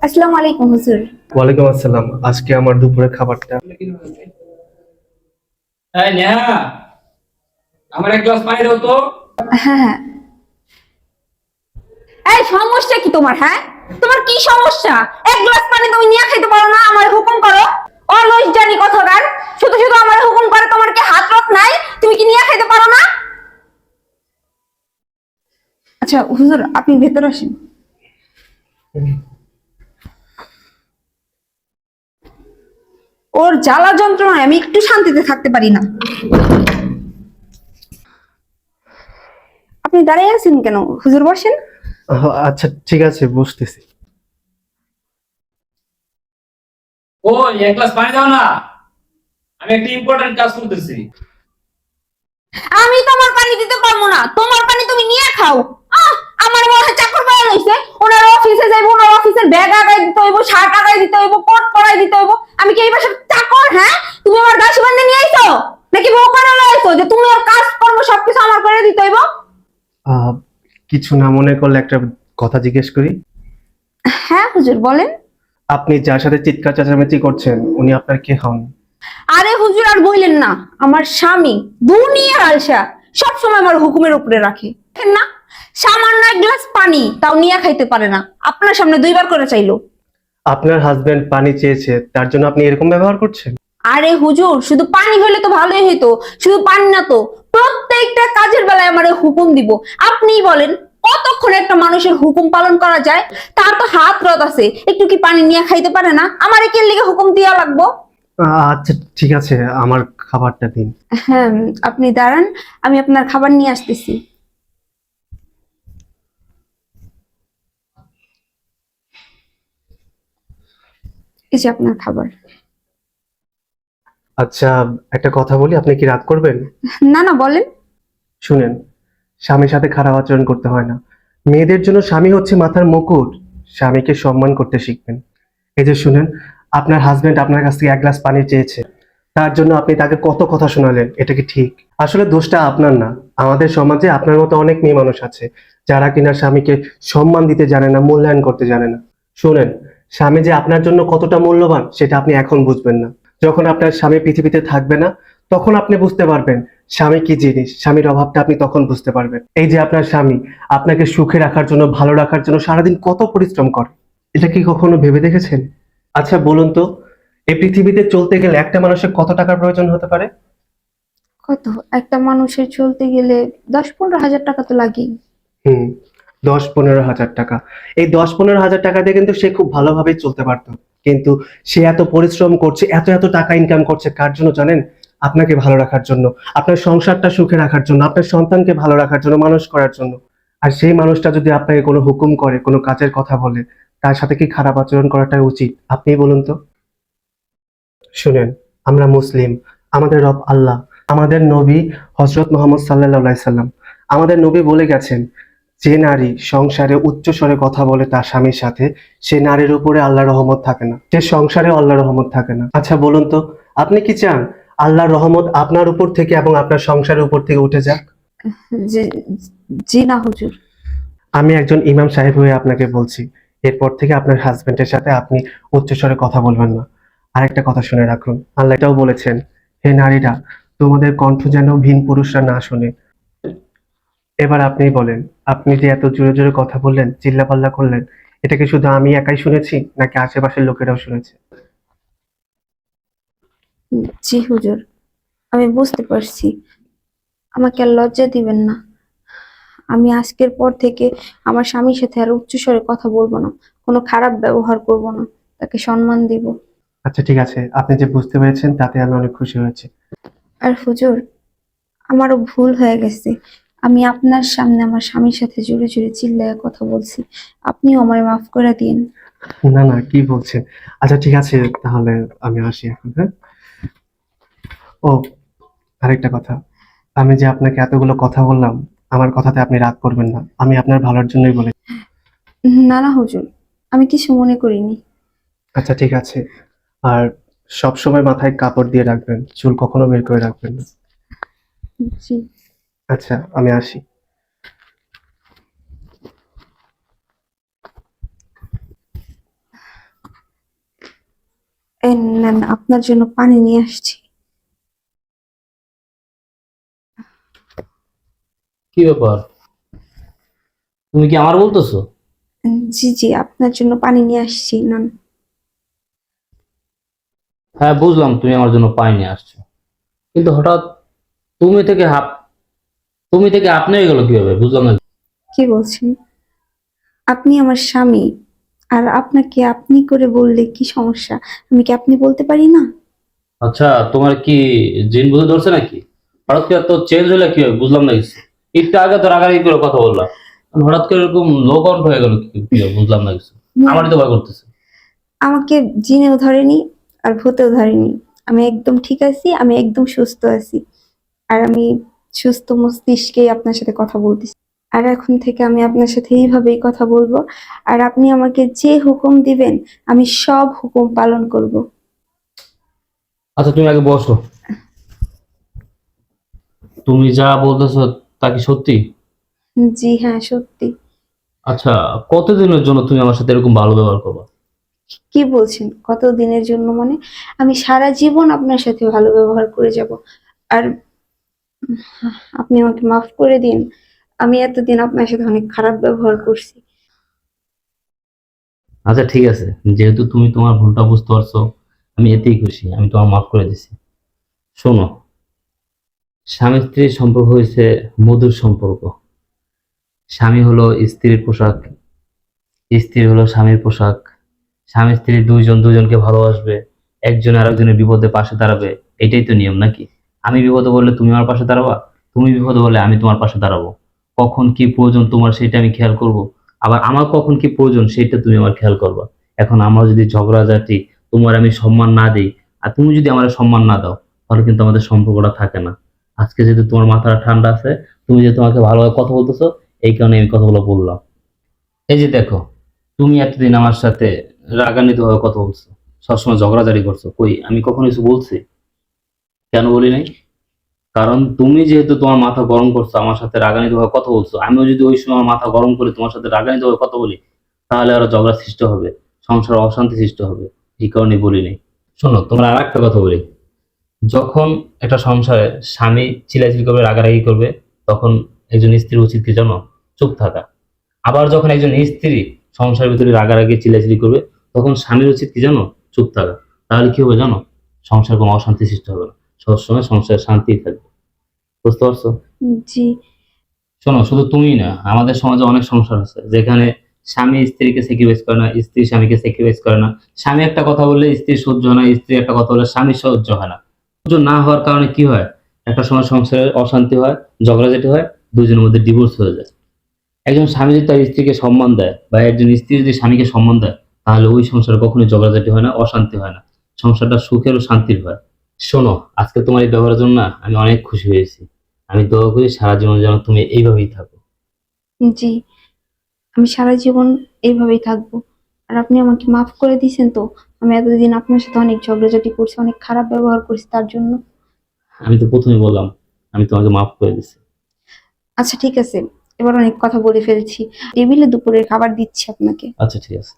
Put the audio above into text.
আসসালামু আলাইকুম হুজুর। ওয়ালাইকুম আসসালাম। আজকে আমার দুপুরের খাবারটা। এই নেহা আমার এক গ্লাস পানি দাও তো। হ্যাঁ হ্যাঁ। এই সমস্যা কি তোমার হ্যাঁ? তোমার কি সমস্যা? এক গ্লাস পানি তুমি নিয়ে খাইতে পারো না আমার হুকুম করো। অলওয়েজ জানি কথাকার শুধু শুধু আমার হুকুম করে তোমার কি হাত রক নাই? তুমি কি নিয়ে খাইতে পারো না? আচ্ছা হুজুর আপনি ভেতর আসেন। ওর জ্বালা যন্ত্রণায় আমি একটু শান্তিতে থাকতে পারি না। আপনি দাঁড়িয়ে আছেন কেন? হুজুর বসেন। আচ্ছা ঠিক আছে বুঝতেছি ও এক গ্লাস পানি দাও না। আমি একটা ইম্পর্টেন্ট কাজ করতেছি। আমি তোমার পানি দিতে পারব না। তোমার পানি তুমি নিয়ে খাও। আহ, আমার মনে হয় চাকর পাওয়া হয়েছে ওনার অফিসে যাইবো ওনার অফিসের ব্যাগ আগায় দিতে হইব শার্ট আগায় দিতে হইব কোট পরাই দিতে হইব। আমি কি এই বাসার চাকর হ্যাঁ? তুমি আমার গাছি বান্ধে নিয়ে আইছো? নাকি বউ কানালো আইছো যে তুমি ওর কাজ কর্ম সবকিছু আমার করে দিতে হইব? কিছু না মনে করলে একটা কথা জিজ্ঞেস করি। হ্যাঁ হুজুর বলেন। আপনি যার সাথে চিৎকার চেঁচামেচি করছেন উনি আপনার কে হন? আরে হুজুর আর বললেন না। আমার স্বামী দুনিয়ার আলসা সব সময় আমার হুকুমের উপরে রাখে। না সামান্য এক গ্লাস পানি তাও নিয়ে খাইতে পারে না। আপনার সামনে দুইবার করে চাইলো। আপনার হাজবেন্ড পানি চেয়েছে তার জন্য আপনি এরকম ব্যবহার করছেন? আরে হুজুর শুধু পানি হলে তো ভালোই হইতো শুধু পানি না তো। প্রত্যেকটা কাজের বেলায় আমার হুকুম দিব। আপনিই বলেন কতক্ষণ একটা মানুষের হুকুম পালন করা যায়? তার তো হাত রত আছে একটু কি পানি নিয়ে খাইতে পারে না? আমার একের লিগে হুকুম দিয়া লাগবো? আচ্ছা ঠিক আছে আমার খাবারটা দিন। হ্যাঁ আপনি দাঁড়ান আমি আপনার খাবার নিয়ে আসতেছি। এই যে আপনার খাবার। আচ্ছা একটা কথা বলি আপনি কি রাগ করবেন? না না বলেন। শুনেন স্বামীর সাথে খারাপ আচরণ করতে হয় না। মেয়েদের জন্য স্বামী হচ্ছে মাথার মুকুট। স্বামীকে সম্মান করতে শিখবেন। এই যে শুনেন আপনার হাজবেন্ড আপনার কাছ থেকে এক গ্লাস পানি চেয়েছে। তার জন্য আপনি তাকে কত কথা শোনালেন এটা কি ঠিক? আসলে দোষটা আপনার না। আমাদের সমাজে আপনার মতো অনেক মেয়ে মানুষ আছে যারা কিনা স্বামীকে সম্মান দিতে জানে না মূল্যায়ন করতে জানে না। শুনেন স্বামী যে আপনার জন্য কতটা মূল্যবান সেটা আপনি এখন বুঝবেন না। যখন আপনার স্বামী পৃথিবীতে থাকবে না তখন আপনি বুঝতে পারবেন স্বামী কি জিনিস স্বামীর অভাবটা আপনি তখন বুঝতে পারবেন। এই যে আপনার স্বামী আপনাকে সুখে রাখার জন্য ভালো রাখার জন্য সারাদিন কত পরিশ্রম করে। এটা কি কখনো ভেবে দেখেছেন? আচ্ছা বলুন তো এই পৃথিবীতে চলতে গেলে একটা মানুষের কত টাকার প্রয়োজন হতে পারে? কত? একটা মানুষের চলতে গেলে দশ পনেরো হাজার টাকা তো লাগেই। হুম। দশ পনেরো হাজার টাকা। এই দশ পনেরো হাজার টাকা দিয়ে কিন্তু সে খুব ভালোভাবেই চলতে পারতো। কিন্তু সে এত পরিশ্রম করছে, এত এত টাকা ইনকাম করছে, কার জন্য জানেন? আপনাকে ভালো রাখার জন্য, আপনার সংসারটা সুখে রাখার জন্য, আপনার সন্তানকে ভালো রাখার জন্য, মানুষ করার জন্য। আর সেই মানুষটা যদি আপনাকে কোনো হুকুম করে, কোনো কাজের কথা বলে, তার সাথে কি খারাপ আচরণ করাটা উচিত? আপনি বলুন তো। শুনেন, আমরা মুসলিম, আমাদের রব আল্লাহ, আমাদের নবী হজরত মোহাম্মদ সাল্লাহ সাল্লাম। আমাদের নবী বলে গেছেন যে নারী সংসারে উচ্চ স্বরে কথা বলে তার স্বামীর সাথে সে নারীর উপরে আল্লাহ রহমত থাকে না। সে সংসারে আল্লাহ রহমত থাকে না। আচ্ছা বলুন তো আপনি কি চান আল্লাহর রহমত আপনার উপর থেকে এবং আপনার সংসারের উপর থেকে উঠে যাক? জি না হুজুর। আমি একজন ইমাম সাহেব হয়ে আপনাকে বলছি এরপর থেকে আপনার হাজবেন্ডের সাথে আপনি উচ্চস্বরে কথা বলবেন না। আরেকটা কথা শুনে রাখুন আল্লাহ এটাও বলেছেন হে নারীরা তোমাদের কণ্ঠ যেন ভিন পুরুষরা না শুনে। এবার আপনি বলেন আপনি যে এত জোরে জোরে কথা বললেন চিল্লাপাল্লা করলেন এটা কি শুধু আমি একাই শুনেছি নাকি আশেপাশের লোকেরাও শুনেছে? জি হুজুর আমি বুঝতে পারছি। আমাকে আর লজ্জা দিবেন না। আমি আজকের পর থেকে আমার স্বামীর সাথে আর উচ্চস্বরে কথা বলব না কোনো খারাপ ব্যবহার করব না তাকে সম্মান দিব। আচ্ছা ঠিক আছে আপনি যে বুঝতে পেরেছেন তাতে আমি অনেক খুশি হয়েছি। আর হুজুর আমারও ভুল হয়ে গেছে। আমি আপনার সামনে আমার স্বামীর সাথে জোরে জোরে চিল্লায় কথা বলছি। আপনিও আমায় মাফ করে দিন। না না কি বলছেন? আচ্ছা ঠিক আছে তাহলে আমি আসি এখন হ্যাঁ? ও আরেকটা কথা। আমি যে আপনাকে এতগুলো কথা বললাম আমার কথাতে আপনি রাগ করবেন না। আমি আপনার ভালোর জন্যই বলে না না হুজুর আমি কিছু মনে করিনি। আচ্ছা ঠিক আছে। আর সব সময় মাথায় কাপড় দিয়ে রাখবেন চুল কখনো বের করে রাখবেন না। জি। আচ্ছা আমি আসি। নেন আপনার জন্য পানি নিয়ে আসছি। কি ব্যাপার? তুমি কি আমার বলতেছো? জি জি আপনার জন্য পানি নিয়ে আসছি নেন। হ্যাঁ বুঝলাম তুমি আমার জন্য পানি নিয়ে আসছো। কিন্তু হঠাৎ তুমি থেকে হাপ তুমি থেকে আপনি হয়ে গেল কীভাবে? বুঝলাম না। কি বলছেন? আপনি আমার স্বামী আর আপনাকে আপনি করে বললে কি সমস্যা? আমি কি আপনি বলতে পারি না? আচ্ছা তোমার কি জিন বুঝে ধরছে নাকি? হঠাৎ করে তো চেঞ্জ হলে কি হবে? বুঝলাম না কিছু। একটু আগে তো রাগারাগি করে কথা বললাম। হঠাৎ করে এরকম লো কাউন্ট হয়ে গেল কি কি বুঝলাম না কিছু। আমারই তো ভয় করতেছে। আমাকে জিনেও ধরেনি আর ভূতেও ধরেনি। আমি একদম ঠিক আছি আমি একদম সুস্থ আছি। আর আমি সুস্থ মস্তিষ্কেই আপনার সাথে কথা বলতেছি। আর এখন থেকে আমি আপনার সাথে এইভাবেই কথা বলব। আর আপনি আমাকে যে হুকুম দিবেন আমি সব হুকুম পালন করব। আচ্ছা তুমি আগে বসো। তুমি যা বলতেছো তা কি সত্যি? জি হ্যাঁ সত্যি। আচ্ছা কতদিনের জন্য তুমি আমার সাথে এরকম ভালো ব্যবহার করবে? কি বলছেন? কত দিনের জন্য মানে? আমি সারা জীবন আপনার সাথে ভালো ব্যবহার করে যাব। আর আপনি আমাকে মাফ করে দিন। আমি এতদিন আপনার সাথে অনেক খারাপ ব্যবহার করছি। আচ্ছা ঠিক আছে। যেহেতু তুমি তোমার ভুলটা বুঝতে পারছ, আমি এতেই খুশি। আমি তোমার মাফ করে দিছি। শোনো, স্বামী স্ত্রীর সম্পর্ক হয়েছে মধুর সম্পর্ক। স্বামী হলো স্ত্রীর পোশাক, স্ত্রী হলো স্বামীর পোশাক। স্বামী স্ত্রী দুইজন দুজনকে ভালোবাসবে, একজন আরেকজনের বিপদে পাশে দাঁড়াবে, এটাই তো নিয়ম নাকি? আমি বিপদে বললে তুমি আমার পাশে দাঁড়াবা? তুমি বিপদে বললে আমি তোমার পাশে দাঁড়াবো। কখন কি প্রয়োজন তোমার সেটা আমি খেয়াল করব। আবার আমার কখন কি প্রয়োজন সেটা তুমি আমার খেয়াল করবা। এখন আমরা যদি ঝগড়াঝাটি, তোমার আমি সম্মান না দিই, আর তুমি যদি আমার সম্মান না দাও, তাহলে কিন্তু আমাদের সম্পর্কটা থাকে না। আজকে যেহেতু তোমার মাথাটা ঠান্ডা আছে, তুমি যে তোমাকে ভালোভাবে কথা বলতেছো, এই কারণে আমি কথাগুলো বললাম। এই যে দেখো, তুমি এতদিন আমার সাথে রাগান্বিত ভাবে কথা বলছো, সবসময় ঝগড়াঝাড়ি করছ। কই, আমি কখনো কিছু বলছি? কেন বলি নাই? কারণ তুমি যেহেতু তোমার মাথা গরম করছ, আমার সাথে রাগান্বিত ভাবে কথা বলছো, আমিও যদি ওই সময় মাথা গরম করে, তোমার সাথে রাগান্বিত ভাবে কথা বলি, তাহলে আরও ঝগড়া সৃষ্টি হবে, সংসারে অশান্তি সৃষ্টি হবে, এই কারণে বলি নাই। শোনো, তোমরা আর একটা কথা বলি। যখন একটা সংসারে স্বামী চিলাচিলি করবে, রাগারাগি করবে, তখন একজন স্ত্রীর উচিত কি জানো? চুপ থাকা। আবার যখন একজন স্ত্রী সংসারের ভিতরে রাগারাগি, চিলাচিলি করবে, তখন স্বামীর উচিত কি জানো? চুপ থাকা। তাহলে কি হবে জানো? সংসার কোনো অশান্তি সৃষ্টি হবে না। সবসময় সংসারে শান্তি থাকবে। বুঝতে পারছ? জি। শোনো শুধু তুমি না আমাদের সমাজে অনেক সংসার আছে যেখানে স্বামী স্ত্রীকে স্যাক্রিফাইস করে না স্ত্রী স্বামীকে স্যাক্রিফাইস করে না। স্বামী একটা কথা বললে স্ত্রী সহ্য হয় না স্ত্রী একটা কথা বললে স্বামী সহ্য হয় না। সহ্য না হওয়ার কারণে কি হয়? একটা সময় সংসারে অশান্তি হয় ঝগড়াঝাটি হয় দুজনের মধ্যে ডিভোর্স হয়ে যায়। একজন স্বামী যদি তার স্ত্রীকে সম্মান দেয় বা একজন স্ত্রী যদি স্বামীকে সম্মান দেয় তাহলে ওই সংসারে কখনোই ঝগড়াঝাটি হয় না অশান্তি হয় না। সংসারটা সুখের ও শান্তির হয়। শোনো আজকে তোমার এই ব্যবহারের জন্য আমি অনেক খুশি হয়েছি। আমি দোয়া করি সারা জীবন যেন তুমি এইভাবেই থাকো। জি আমি সারা জীবন এইভাবেই থাকব। আর আপনি আমাকে মাফ করে দিয়েছেন তো। আমি এতদিন আপনার সাথে অনেক ঝগড়াঝাটি করছি অনেক খারাপ ব্যবহার করছি তার জন্য। আমি তো প্রথমে বললাম আমি তোমাকে মাফ করে দিচ্ছি আচ্ছা ঠিক আছে। এবার অনেক কথা বলে ফেলছি। টেবিলে দুপুরের খাবার দিচ্ছি আপনাকে। আচ্ছা ঠিক আছে।